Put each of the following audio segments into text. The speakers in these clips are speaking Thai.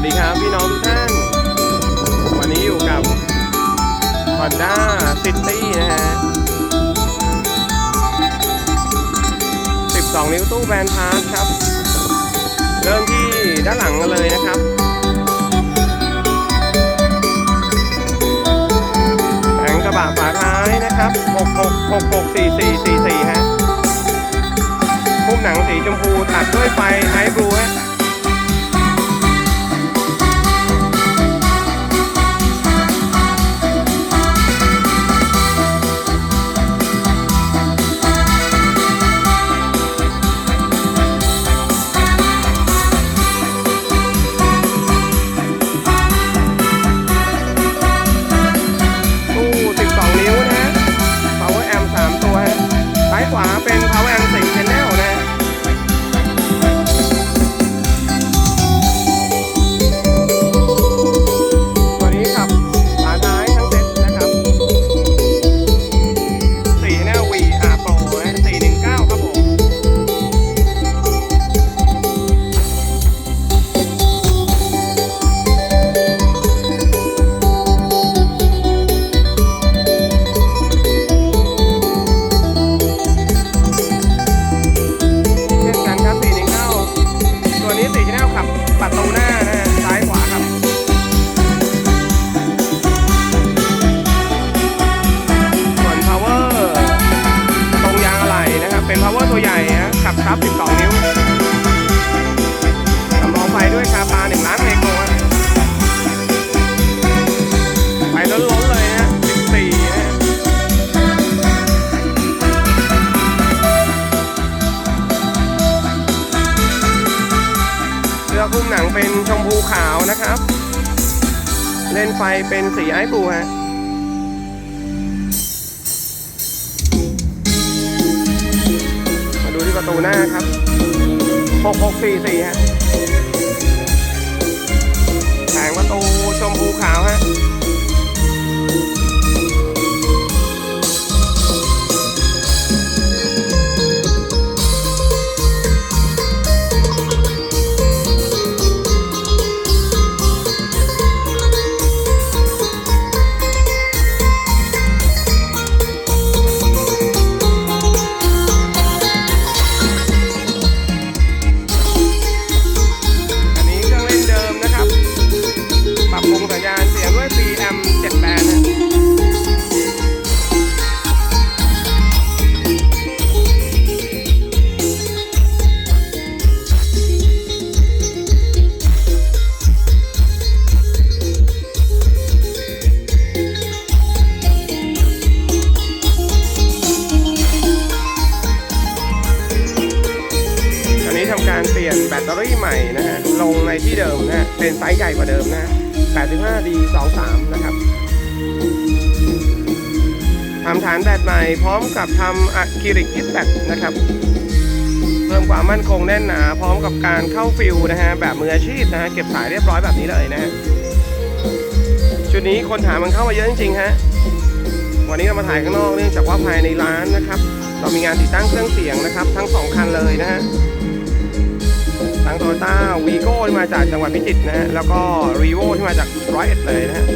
วัสดีครับพี่น้องทุกท่าน วันนี้อยู่กับ Honda City นะฮะ 12 นิ้วตู้แบนพาร์ทครับ เริ่มที่ด้านหลังกันเลยนะครับแผงกระบะฝาท้ายนะครับ 66664444ฮะ พุ่มหนังสีชมพูตัดด้วยไฟไฮบลูฮะ ขับ สื้อคลุมหนังเป็นชมพูขาวนะครับ เล่นไฟเป็นสีไอ้ปูฮะมาดูที่ประตูหน้าครับ 6644ฮะแผงประตูชมพูขาวฮะ ที่เดิมนะเป็นไซส์ใหญ่กว่าเดิมนะ 85D23 นะครับทำฐานแบตใหม่พร้อมกับทำอะคริลิกยึดแบตนะครับ เพิ่มความมั่นคงแน่นหนา พร้อมกับการเข้าฟิลนะฮะแบบมืออาชีพนะฮะเก็บสายเรียบร้อยแบบนี้เลยนะฮะชุดนี้คนถามมันเข้ามาเยอะจริงๆฮะวันนี้เรามาถ่ายข้างนอกเนื่องจากว่าภายในร้านนะครับ เรามีงานติดตั้งเครื่องเสียงนะครับ ทั้งสองคันเลยนะฮะ ทั้งโตโยต้าวีโก้ที่มาจากจังหวัดพิจิตรนะฮะแล้วก็รีโวที่มาจากร้อยเอ็ดเลยนะฮะ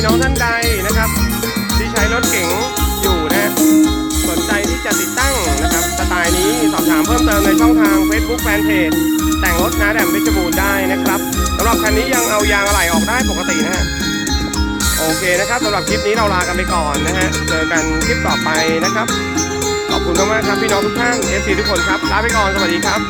พี่น้องท่านใดนะครับ ที่ใช้รถเก๋งอยู่นะสนใจที่จะติดตั้งนะครับสไตล์นี้สอบถามเพิ่มเติมในช่องทาง Facebook Fanpage แต่งรถนาแดมเพชรบูรณ์ได้นะครับสำหรับคันนี้ยังเอายางอะไหล่ออกได้ปกตินะฮะโอเคนะครับสำหรับคลิปนี้เราลากันไปก่อนนะฮะเจอกันคลิปต่อไปนะครับ ขอบคุณมากๆครับพี่น้องทุกท่านเอฟซีทุกคนครับลาไปก่อนสวัสดีครับ